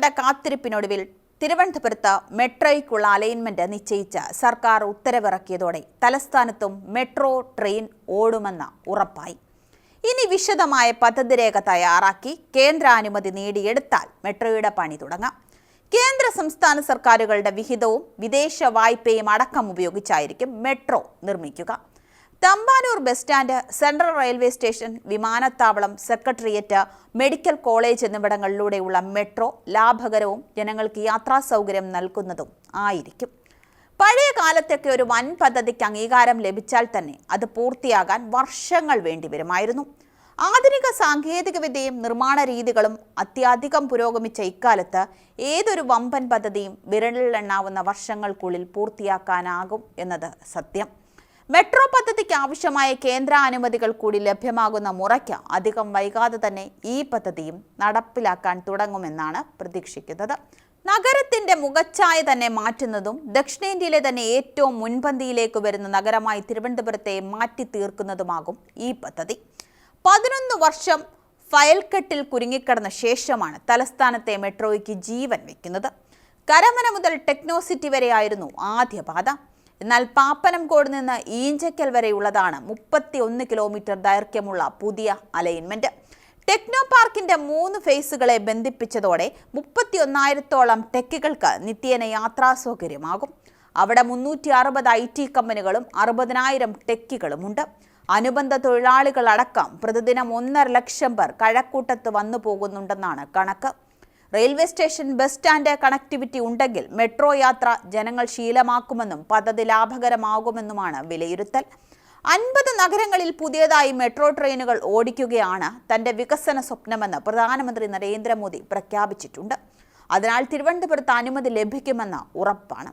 വർഷങ്ങളുടെ കാത്തിരിപ്പിനൊടുവിൽ തിരുവനന്തപുരത്ത് മെട്രോയ്ക്കുള്ള അലൈൻമെന്റ് നിശ്ചയിച്ച് സർക്കാർ ഉത്തരവിറക്കിയതോടെ തലസ്ഥാനത്തും മെട്രോ ട്രെയിൻ ഓടുമെന്ന ഉറപ്പായി. ഇനി വിശദമായ പദ്ധതി രേഖ തയ്യാറാക്കി കേന്ദ്രാനുമതി നേടിയെടുത്താൽ മെട്രോയുടെ പണി തുടങ്ങാം. കേന്ദ്ര സംസ്ഥാന സർക്കാരുകളുടെ വിഹിതവും വിദേശ വായ്പയും അടക്കം ഉപയോഗിച്ചായിരിക്കും മെട്രോ നിർമ്മിക്കുക. Thampanoor bus stand central railway station വിമാനത്താവളം സെക്രട്ടേറിയറ്റ് മെഡിക്കൽ കോളേജ് എന്നിവിടങ്ങളിലൂടെയുള്ള മെട്രോ ലാഭകരവും ജനങ്ങൾക്ക് യാത്രാ സൗകര്യം നൽകുന്നതും ആയിരിക്കും. പഴയ കാലത്തൊക്കെ ഒരു വൻ പദ്ധതിക്ക് അംഗീകാരം ലഭിച്ചാൽ തന്നെ അത് പൂർത്തിയാകാൻ വർഷങ്ങൾ വേണ്ടിവരുമായിരുന്നു. ആധുനിക സാങ്കേതികവിദ്യയും നിർമ്മാണ രീതികളും അത്യധികം പുരോഗമിച്ച ഇക്കാലത്ത് ഏതൊരു വമ്പൻ പദ്ധതിയും വിരലിലെണ്ണാവുന്ന വർഷങ്ങൾക്കുള്ളിൽ പൂർത്തിയാക്കാനാകും എന്നത് സത്യം. മെട്രോ പദ്ധതിക്ക് ആവശ്യമായ കേന്ദ്ര അനുമതികൾ കൂടി ലഭ്യമാകുന്ന മുറയ്ക്ക് അധികം വൈകാതെ തന്നെ ഈ പദ്ധതിയും നടപ്പിലാക്കാൻ തുടങ്ങുമെന്നാണ് പ്രതീക്ഷിക്കുന്നത്. നഗരത്തിന്റെ മുഖച്ഛായ തന്നെ മാറ്റുന്നതും ദക്ഷിണേന്ത്യയിലെ തന്നെ ഏറ്റവും മുൻപന്തിയിലേക്ക് വരുന്ന നഗരമായി തിരുവനന്തപുരത്തെ മാറ്റി തീർക്കുന്നതുമാകും ഈ പദ്ധതി. പതിനൊന്ന് വർഷം ഫയൽക്കെട്ടിൽ കുരുങ്ങിക്കിടന്ന ശേഷമാണ് തലസ്ഥാനത്തെ മെട്രോയ്ക്ക് ജീവൻ വയ്ക്കുന്നത്. കരമന മുതൽ ടെക്നോസിറ്റി വരെയായിരുന്നു ആദ്യ പാത. എന്നാൽ പാപ്പനംകോട് നിന്ന് ഈഞ്ചക്കൽ വരെയുള്ളതാണ് മുപ്പത്തി ഒന്ന് കിലോമീറ്റർ ദൈർഘ്യമുള്ള പുതിയ അലൈൻമെന്റ്. ടെക്നോ പാർക്കിന്റെ മൂന്ന് ഫേസുകളെ ബന്ധിപ്പിച്ചതോടെ മുപ്പത്തി ഒന്നായിരത്തോളം ടെക്കുകൾക്ക് നിത്യേന യാത്രാ സൗകര്യമാകും. അവിടെ മുന്നൂറ്റി അറുപത് ഐ ടി കമ്പനികളും അറുപതിനായിരം ടെക്കികളുമുണ്ട്. അനുബന്ധ തൊഴിലാളികളടക്കം പ്രതിദിനം ഒന്നര ലക്ഷം പേർ കഴക്കൂട്ടത്ത് വന്നു പോകുന്നുണ്ടെന്നാണ് കണക്ക്. Railway station bus stand connectivity ഉണ്ടെങ്കിൽ മെട്രോ യാത്ര ജനങ്ങൾ ശീലമാക്കുമെന്നും പദ്ധതി ലാഭകരമാകുമെന്നുമാണ് വിലയിരുത്തൽ. അൻപത് നഗരങ്ങളിൽ പുതിയതായി മെട്രോ ട്രെയിനുകൾ ഓടിക്കുകയാണ് തന്റെ വികസന സ്വപ്നമെന്ന് പ്രധാനമന്ത്രി നരേന്ദ്രമോദി പ്രഖ്യാപിച്ചിട്ടുണ്ട്. അതിനാൽ തിരുവനന്തപുരത്ത് അനുമതി ലഭിക്കുമെന്ന് ഉറപ്പാണ്.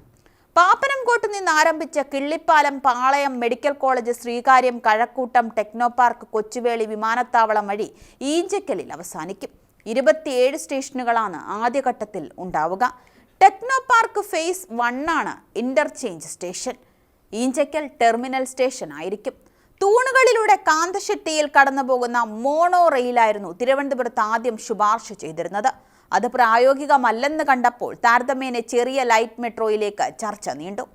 പാപ്പനംകോട്ട് നിന്ന് ആരംഭിച്ച Killipalam Palayam medical college Sreekaryam Kazhakkoottam techno park Kochuveli വിമാനത്താവളം വഴി ഈഞ്ചക്കലിൽ അവസാനിക്കും. ഇരുപത്തിയേഴ് സ്റ്റേഷനുകളാണ് ആദ്യഘട്ടത്തിൽ ഉണ്ടാവുക. Techno park phase വണ്ണാണ് interchange station. Enchakkal terminal station ആയിരിക്കും. തൂണുകളിലൂടെ കാന്തശെട്ടിയിൽ കടന്നു പോകുന്ന മോണോ റെയിലായിരുന്നു തിരുവനന്തപുരത്ത് ആദ്യം ശുപാർശ ചെയ്തിരുന്നത്. അത് പ്രായോഗികമല്ലെന്ന് കണ്ടപ്പോൾ താരതമ്യേന ചെറിയ ലൈറ്റ് മെട്രോയിലേക്ക് ചർച്ച നീണ്ടു.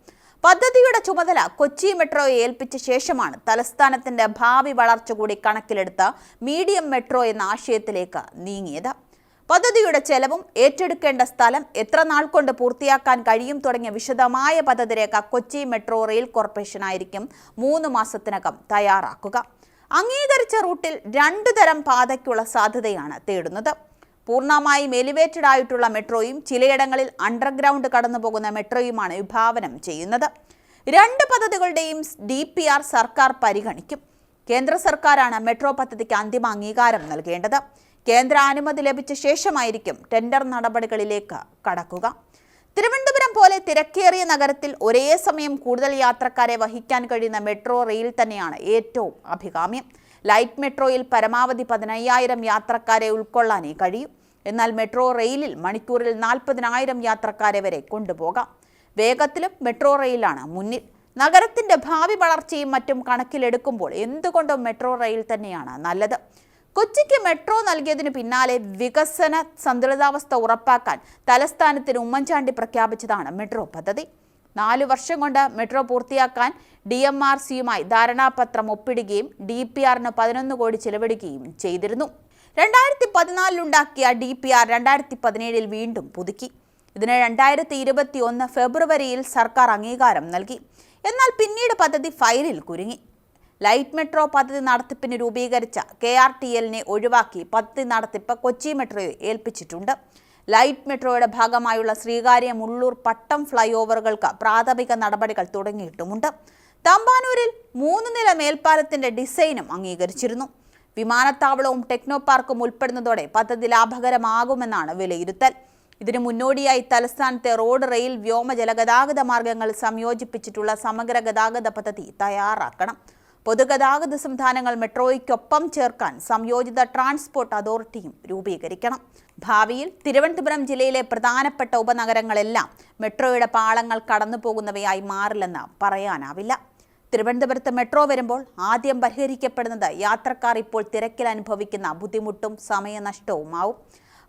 പദ്ധതിയുടെ ചുമതല കൊച്ചി മെട്രോയെ ഏൽപ്പിച്ച ശേഷമാണ് തലസ്ഥാനത്തിന്റെ ഭാവി വളർച്ച കൂടി കണക്കിലെടുത്ത മീഡിയം മെട്രോ എന്ന ആശയത്തിലേക്ക് നീങ്ങിയത്. പദ്ധതിയുടെ ചെലവും ഏറ്റെടുക്കേണ്ട സ്ഥലം എത്ര നാൾ കൊണ്ട് പൂർത്തിയാക്കാൻ കഴിയും തുടങ്ങിയ വിശദമായ പദ്ധതിരേഖ കൊച്ചി മെട്രോ റെയിൽ കോർപ്പറേഷൻ ആയിരിക്കും മൂന്ന് മാസത്തിനകം തയ്യാറാക്കുക. അംഗീകരിച്ച റൂട്ടിൽ രണ്ടു തരം പാതയ്ക്കുള്ള സാധ്യതയാണ് തേടുന്നത്. പൂർണമായും എലിവേറ്റഡ് ആയിട്ടുള്ള മെട്രോയും ചിലയിടങ്ങളിൽ അണ്ടർഗ്രൗണ്ട് കടന്നു പോകുന്ന മെട്രോയുമാണ് വിഭാവനം ചെയ്യുന്നത്. രണ്ട് പദ്ധതികളുടെയും ഡി പി ആർ സർക്കാർ പരിഗണിക്കും. കേന്ദ്ര സർക്കാരാണ് മെട്രോ പദ്ധതിക്ക് അന്തിമ അംഗീകാരം നൽകേണ്ടത്. കേന്ദ്ര അനുമതി ലഭിച്ച ശേഷമായിരിക്കും ടെൻഡർ നടപടികളിലേക്ക് കടക്കുക. തിരുവനന്തപുരം പോലെ തിരക്കേറിയ നഗരത്തിൽ ഒരേ സമയം കൂടുതൽ യാത്രക്കാരെ വഹിക്കാൻ കഴിയുന്ന മെട്രോ റെയിൽ തന്നെയാണ് ഏറ്റവും അഭികാമ്യം. ലൈറ്റ് മെട്രോയിൽ പരമാവധി പതിനയ്യായിരം യാത്രക്കാരെ ഉൾക്കൊള്ളാനേ കഴിയും. എന്നാൽ മെട്രോ റെയിലിൽ മണിക്കൂറിൽ നാൽപ്പതിനായിരം യാത്രക്കാരെ വരെ കൊണ്ടുപോകാം. വേഗത്തിലും മെട്രോ റെയിലാണ് മുന്നിൽ. നഗരത്തിന്റെ ഭാവി വളർച്ചയും മറ്റും കണക്കിലെടുക്കുമ്പോൾ എന്തുകൊണ്ടും മെട്രോ റെയിൽ തന്നെയാണ് നല്ലത്. കൊച്ചിക്ക് മെട്രോ നൽകിയതിനു പിന്നാലെ വികസന സന്തുലിതാവസ്ഥ ഉറപ്പാക്കാൻ തലസ്ഥാനത്തിന് ഉമ്മൻചാണ്ടി പ്രഖ്യാപിച്ചതാണ് മെട്രോ പദ്ധതി. നാലു വർഷം കൊണ്ട് മെട്രോ പൂർത്തിയാക്കാൻ ഡി എം ആർ സിയുമായി ധാരണാപത്രം ഒപ്പിടുകയും ഡി പി ആറിന് പതിനൊന്ന് കോടി ചെലവഴിക്കുകയും ചെയ്തിരുന്നു. രണ്ടായിരത്തി പതിനാലിലുണ്ടാക്കിയ ഡി പി ആർ രണ്ടായിരത്തി പതിനേഴിൽ വീണ്ടും പുതുക്കി. ഇതിന് രണ്ടായിരത്തി ഇരുപത്തി ഒന്ന് ഫെബ്രുവരിയിൽ സർക്കാർ അംഗീകാരം നൽകി. എന്നാൽ പിന്നീട് പദ്ധതി ഫയലിൽ കുരുങ്ങി. ലൈറ്റ് മെട്രോ പദ്ധതി നടത്തിപ്പിന് രൂപീകരിച്ച കെ ആർ ടി എല്ലിനെ ഒഴിവാക്കി പദ്ധതി നടത്തിപ്പ് കൊച്ചി മെട്രോയെ ഏൽപ്പിച്ചിട്ടുണ്ട്. ലൈറ്റ് മെട്രോയുടെ ഭാഗമായുള്ള ശ്രീകാര്യം ഉള്ളൂർ പട്ടം ഫ്ലൈ ഓവറുകൾക്ക് പ്രാഥമിക നടപടികൾ തുടങ്ങിയിട്ടുമുണ്ട്. തമ്പാനൂരിൽ മൂന്ന് നില മേൽപ്പാലത്തിന്റെ ഡിസൈനും അംഗീകരിച്ചിരുന്നു. വിമാനത്താവളവും ടെക്നോ പാർക്കും ഉൾപ്പെടുന്നതോടെ പദ്ധതി ലാഭകരമാകുമെന്നാണ് വിലയിരുത്തൽ. ഇതിനു മുന്നോടിയായി തലസ്ഥാനത്തെ റോഡ് റെയിൽ വ്യോമ ജലഗതാഗത മാർഗങ്ങൾ സംയോജിപ്പിച്ചിട്ടുള്ള സമഗ്ര ഗതാഗത പദ്ധതി തയ്യാറാക്കണം. പൊതുഗതാഗത സംവിധാനങ്ങൾ മെട്രോയ്ക്കൊപ്പം ചേർക്കാൻ സംയോജിത ട്രാൻസ്പോർട്ട് അതോറിറ്റിയും രൂപീകരിക്കണം. ഭാവിയിൽ തിരുവനന്തപുരം ജില്ലയിലെ പ്രധാനപ്പെട്ട ഉപനഗരങ്ങളെല്ലാം മെട്രോയുടെ പാളങ്ങൾ കടന്നു പോകുന്നവയായി മാറില്ലെന്ന് പറയാനാവില്ല. തിരുവനന്തപുരത്ത് മെട്രോ വരുമ്പോൾ ആദ്യം പരിഹരിക്കപ്പെടുന്നത് യാത്രക്കാർ ഇപ്പോൾ തിരക്കിൽ അനുഭവിക്കുന്ന ബുദ്ധിമുട്ടും സമയനഷ്ടവുമാവും.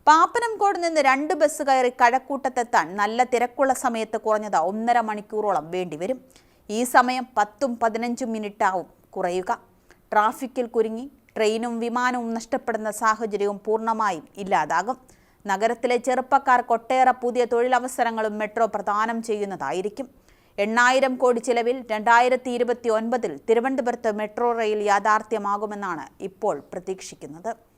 പാപ്പനംകോട് നിന്ന് രണ്ട് ബസ് കയറി കഴക്കൂട്ടത്തെത്താൻ നല്ല തിരക്കുള്ള സമയത്ത് കുറഞ്ഞത് ഒന്നര മണിക്കൂറോളം വേണ്ടിവരും. ഈ സമയം പത്തും പതിനഞ്ചും മിനിറ്റാവും കുറയുക. ട്രാഫിക്കിൽ കുരുങ്ങി ട്രെയിനും വിമാനവും നഷ്ടപ്പെടുന്ന സാഹചര്യവും പൂർണമായും ഇല്ലാതാകും. നഗരത്തിലെ ചെറുപ്പക്കാർക്ക് ഒട്ടേറെ പുതിയ തൊഴിലവസരങ്ങളും മെട്രോ പ്രദാനം ചെയ്യുന്നതായിരിക്കും. എണ്ണായിരം കോടി ചിലവിൽ രണ്ടായിരത്തി ഇരുപത്തി ഒൻപതിൽ തിരുവനന്തപുരത്ത് മെട്രോ റെയിൽ യാഥാർത്ഥ്യമാകുമെന്നാണ് ഇപ്പോൾ പ്രതീക്ഷിക്കുന്നത്.